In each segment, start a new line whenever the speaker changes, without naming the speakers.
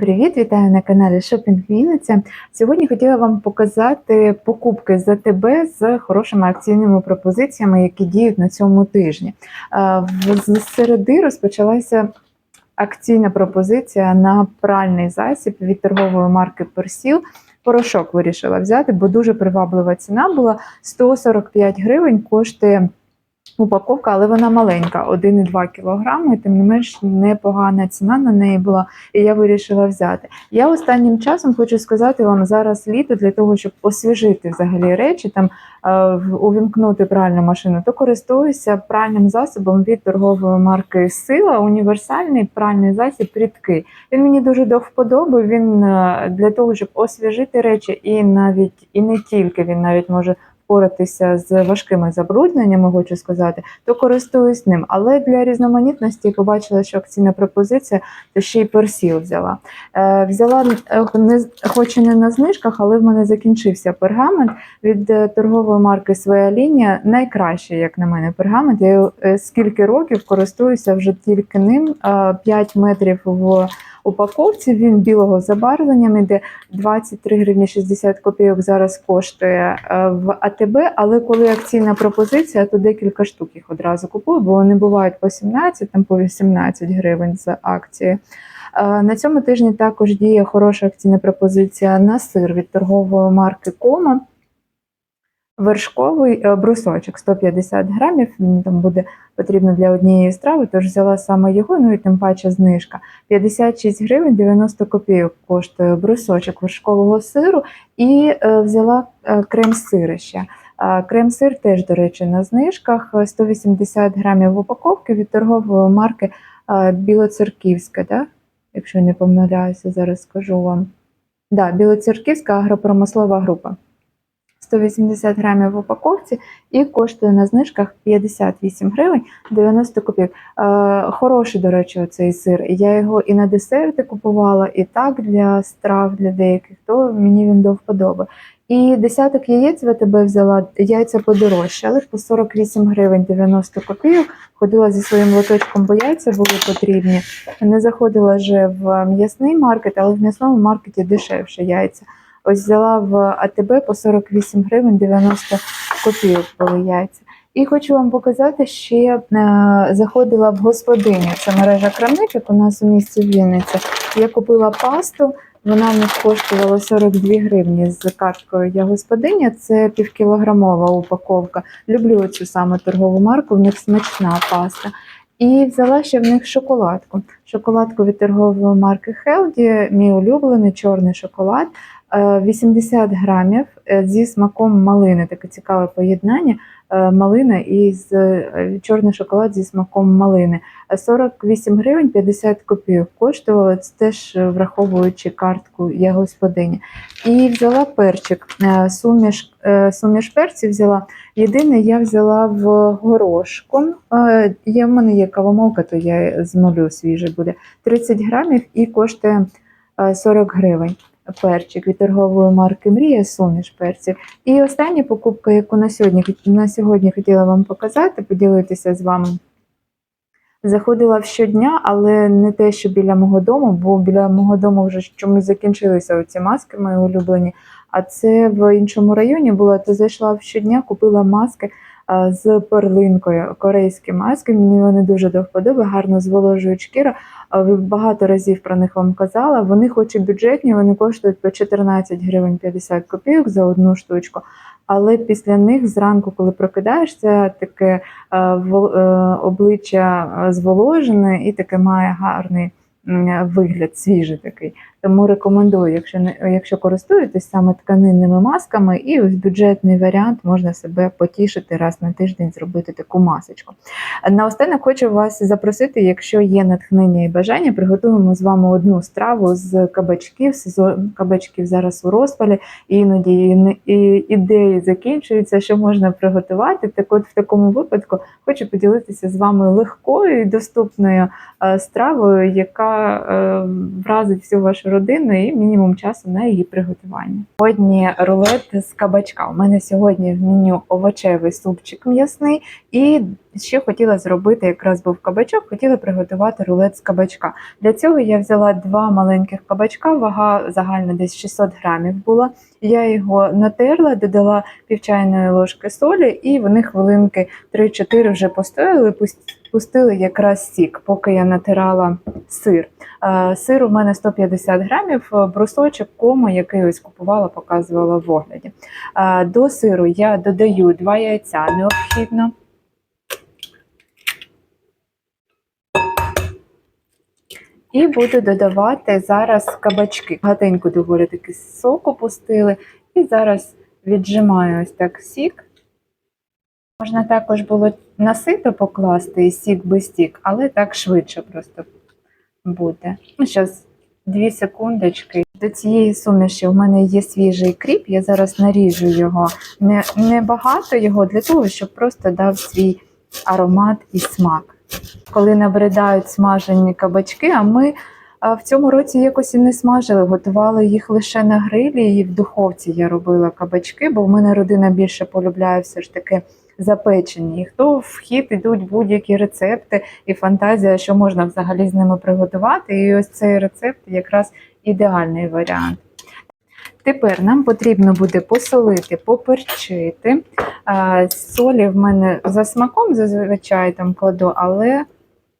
Привіт, вітаю на каналі Шопінг Вінниця. Сьогодні хотіла вам показати покупки за тебе з хорошими акційними пропозиціями, які діють на цьому тижні. З середи розпочалася акційна пропозиція на пральний засіб від торгової марки Персіл. Порошок вирішила взяти, бо дуже приваблива ціна була 145 гривень. Коштує упаковка, але вона маленька, 1,2 кг. Тим не менш непогана ціна на неї була, і я вирішила взяти. Я останнім часом хочу сказати вам зараз літо для того, щоб освіжити взагалі речі, там е, увімкнути пральну машину, то користуюся пральним засобом від торгової марки Сила, універсальний пральний засіб рідкий. Він мені дуже до вподоби. Він е, для того, щоб освіжити речі, і навіть і не тільки він навіть може впоратися з важкими забрудненнями, хочу сказати, то користуюсь ним. Але для різноманітності побачила, що акційна пропозиція, то ще й персіл взяла. Е, взяла е, не хоч і не на знижках, але в мене закінчився пергамент від е, торгової марки Своя лінія. Найкращий, як на мене, пергамент. Я скільки років користуюся вже тільки ним. Е, 5 метрів в упаковці. Він білого забарвлення, іде 23 гривні 60 копійок зараз коштує е, в АТБ, але коли акційна пропозиція, то декілька штук їх одразу купую, бо вони бувають по 17, там по 18 гривень за акції. Е, На цьому тижні також діє хороша акційна пропозиція на сир від торгової марки Кома. Вершковий е, брусочок 150 грамів. Він там буде потрібно для однієї страви, тож взяла саме його, ну і тим паче знижка. 56 гривень 90 копійок коштує брусочок вершкового сиру і е, взяла е, крем-сири ще. Е, Крем-сир теж, до речі, на знижках е, 180 грамів в упаковці від торгової марки Білоцерківська, да? якщо не помиляюся, зараз скажу вам. Да, Білоцерківська агропромислова група. 180 грамів в упаковці і коштує на знижках 58 гривень 90 копійок. Е, хороший, до речі, оцей сир. Я його і на десерти купувала, і так для страв для деяких, то мені він до вподоби. І десяток яєць в АТБ взяла, яйця подорожчали по 48 гривень 90 копійок. Ходила зі своїм лоточком, бо яйця були потрібні. Не заходила вже в м'ясний маркет, але в м'ясному маркеті дешевше яйця. Ось взяла в АТБ по 48 гривень 90 копійок були яйця. І хочу вам показати, ще е, заходила в господиню. Це мережа крамничок у нас у місті Вінниця. Я купила пасту. Вона них коштувала 42 гривні з карткою Я господиня. Це півкілограмова упаковка. Люблю цю саме торгову марку, в них смачна паста. І взяла ще в них шоколадку. Шоколадку від торгової марки Хелді, мій улюблений чорний шоколад. Е, 80 грамів е, зі смаком малини. Таке цікаве поєднання. Е, Малина і е, чорний шоколад зі смаком малини. Е, 48 гривень 50 копійок коштувало, це теж е, враховуючи картку я господиня. І взяла перчик, е, суміш, е, суміш перців взяла. Єдине, я взяла в горошку. Е, Є, в мене є кавомолка, то я змолю свіже буде. 30 грамів і коштує е, 40 гривень. Перчик від торгової марки Мрія суміш перців. І остання покупка, яку на сьогодні, на сьогодні хотіла вам показати, поділитися з вами. Заходила щодня, але не те, що біля мого дому, бо біля мого дому вже чомусь закінчилися оці маски мої улюблені. А це в іншому районі було, то зайшла щодня, купила маски з перлинкою, корейські маски. Мені вони дуже до вподоби, гарно зволожують шкіру. Багато разів про них вам казала. Вони, хоч і бюджетні, вони коштують по 14 гривень 50 копійок за одну штучку. Але після них зранку, коли прокидаєшся, таке е, обличчя зволожене і таке має гарний вигляд, свіжий такий. Тому рекомендую, якщо не якщо користуєтесь саме тканинними масками, і ось бюджетний варіант можна себе потішити раз на тиждень, зробити таку масочку. Наостанок хочу вас запросити, якщо є натхнення і бажання, приготуємо з вами одну страву з кабачків. Сезон кабачків зараз у розпалі, іноді ідеї закінчуються, що можна приготувати. Так от в такому випадку хочу поділитися з вами легкою і доступною е, стравою, яка е, вразить всю вашу родину і мінімум часу на її приготування. Сьогодні рулет з кабачка. У мене сьогодні в меню овочевий супчик м'ясний, і ще хотіла зробити, якраз був кабачок, хотіла приготувати рулет з кабачка. Для цього я взяла два маленьких кабачка, вага загальна десь 600 грамів була. Я його натерла, додала пів чайної ложки солі, і вони хвилинки 3-4 вже постояли, пуст- пустили якраз сік, поки я натирала сир. Е, Сир у мене 150 грамів, е, брусочок кому, який ось купувала, показувала в огляді. Е, До сиру я додаю два яйця необхідно. І буду додавати зараз кабачки. Гатенько доволі таки соку пустили. І зараз віджимаю ось так сік. Можна також було насито покласти і сік без сік, але так швидше просто буде. Ну, зараз дві секундочки. До цієї суміші у мене є свіжий кріп, я зараз наріжу його. Не, не багато його для того, щоб просто дав свій аромат і смак. Коли набридають смажені кабачки, а ми в цьому році якось і не смажили, готували їх лише на грилі і в духовці я робила кабачки, бо в мене родина більше полюбляє все ж таки запечені. І хто в хід ідуть будь-які рецепти і фантазія, що можна взагалі з ними приготувати. І ось цей рецепт якраз ідеальний варіант. Тепер нам потрібно буде посолити, поперчити. Солі в мене за смаком зазвичай там кладу, але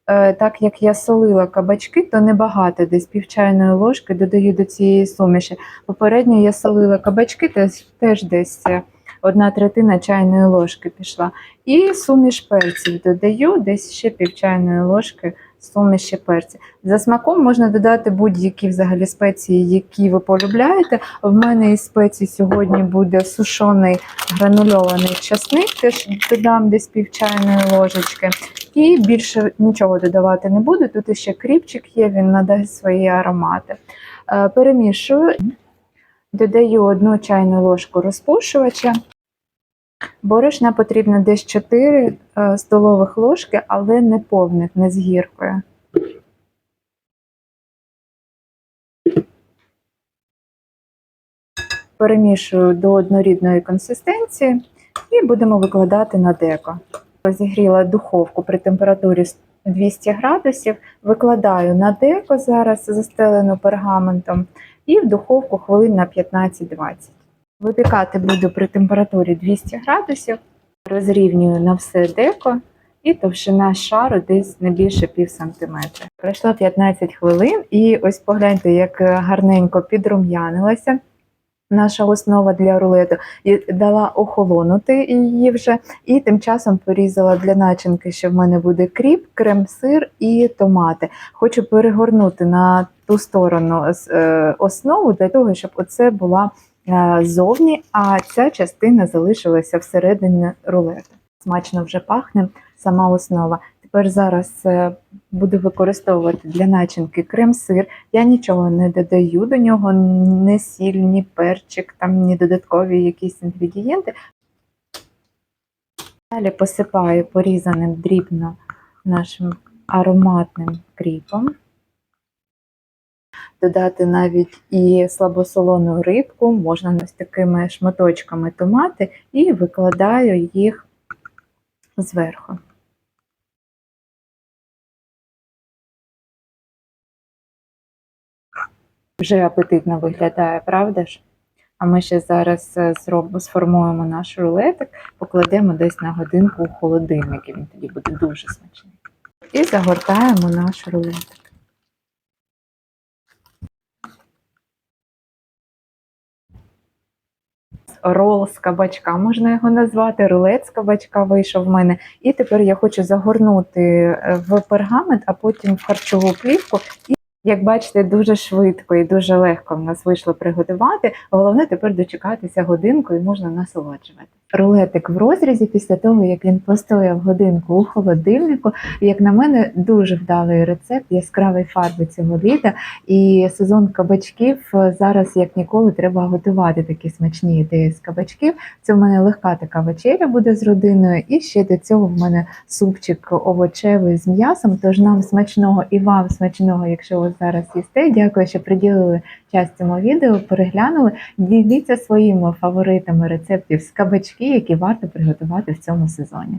е, так як я солила кабачки, то небагато, десь пів чайної ложки додаю до цієї суміші. Попередньо я солила кабачки, теж, теж десь е, одна третина чайної ложки пішла. І суміш перців додаю, десь ще пів чайної ложки суміші перців. За смаком можна додати будь-які взагалі спеції, які ви полюбляєте. В мене із спецій сьогодні буде сушений гранульований часник, теж додам десь пів чайної ложечки. І більше нічого додавати не буду. Тут ще кріпчик є, він надасть свої аромати. Е, Перемішую, додаю одну чайну ложку розпушувача. Борошна потрібно десь 4 е, столових ложки, але не повних, не з гіркою. Перемішую до однорідної консистенції і будемо викладати на деко. Розігріла духовку при температурі 200 градусів, викладаю на деко зараз застелену пергаментом і в духовку хвилин на 15-20. Випікати буду при температурі 200 градусів, розрівнюю на все деко і товщина шару десь не більше пів сантиметра. Пройшло 15 хвилин, і ось погляньте, як гарненько підрум'янилася. Наша основа для рулету і дала охолонути її вже, і тим часом порізала для начинки, що в мене буде кріп, крем-сир і томати. Хочу перегорнути на ту сторону е, основу для того, щоб оце була е, зовні, а ця частина залишилася всередині рулету. Смачно вже пахне сама основа. Тепер зараз е, буду використовувати для начинки крем-сир. Я нічого не додаю до нього, не сіль, ні перчик, там ні додаткові якісь інгредієнти. Далі посипаю порізаним дрібно нашим ароматним кріпом. Додати навіть і слабосолону рибку, можна ось такими шматочками томати, і викладаю їх зверху. Вже апетитно виглядає, правда ж? А ми ще зараз е, сформуємо наш рулетик, покладемо десь на годинку у холодильник, і він тоді буде дуже смачний. І загортаємо наш рулетик. Рол з кабачка, можна його назвати, рулет з кабачка вийшов в мене. І тепер я хочу загорнути е, в пергамент, а потім в харчову плівку. Як бачите, дуже швидко і дуже легко в нас вийшло приготувати. Головне тепер дочекатися годинку і можна насолоджувати. Рулетик в розрізі після того, як він постояв годинку у холодильнику. Як на мене, дуже вдалий рецепт яскравої фарби цього літа. І сезон кабачків е, зараз, як ніколи, треба готувати такі смачні ідеї з кабачків. Це в мене легка така вечеря буде з родиною. І ще до цього в мене супчик овочевий з м'ясом. Тож нам смачного і вам смачного, якщо вас зараз їсте. Дякую, що приділили час цьому відео, переглянули. Діліться своїми фаворитами рецептів з кабачки, які варто приготувати в цьому сезоні.